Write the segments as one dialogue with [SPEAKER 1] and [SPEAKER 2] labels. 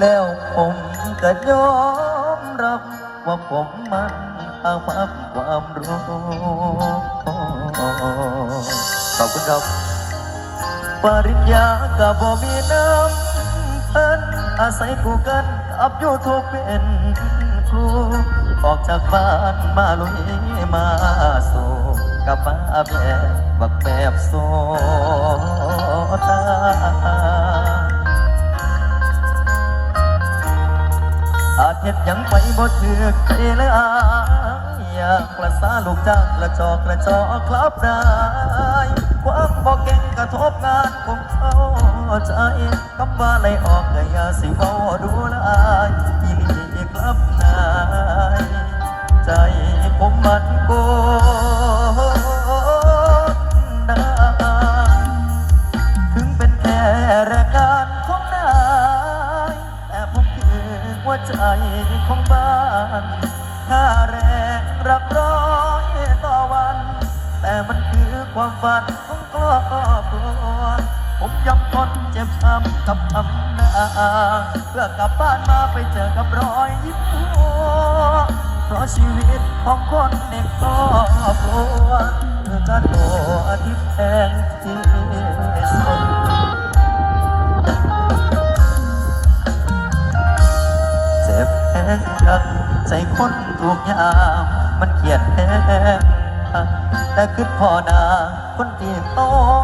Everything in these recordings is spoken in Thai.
[SPEAKER 1] แล้วผมก็ยอมรับว่าผมมันอาภัพความรู้ขอบคุณครับปริญญากับบ่มีน้ำเพิ่นอาศัยกูกันกับยูทูบเป็นครูออกจากบ้านมาลุยมาสู่กับมาแบบบักแบบโซ เห็ดหยังไปบ่ถือใจเลยอายอยากประสาลูกจ้างกระจอกกระจอกครับได้ความบ่เก่งกระทบงานของเขาใจคำว่าไล่ออกก็อย่าสิเว้าดูแลายอีลีครับนายใจผมมัน หัวใจของบ้านค่าแรงรับร้อยต่อวัน แต่มันคือความฝันของครอบครัวผมยอมทนเจ็บช้ำกับทำนาเพื่อกลับบ้านมาไปเจอกับรอยยิ้มหัวเพราะชีวิตของคนในครอบครัวคือการโดดที่แพงที่สุ เจ็บแห้งจังใจคนทุกยางมันเขียดแห้งแต่คือพ่อนาคนที่ต้อง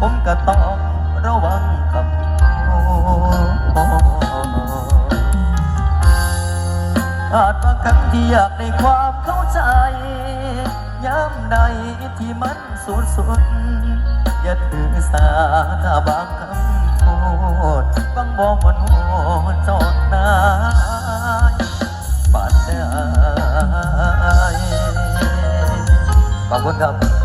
[SPEAKER 1] ผมก็ต้องระวังกับอาจบางครั้งที่อยากได้ความเข้าใจย้ำใดที่มันสุดสุดอย่าถือสาถ้าบางคำพูดบางบอกมันหั ขอบคุณครับ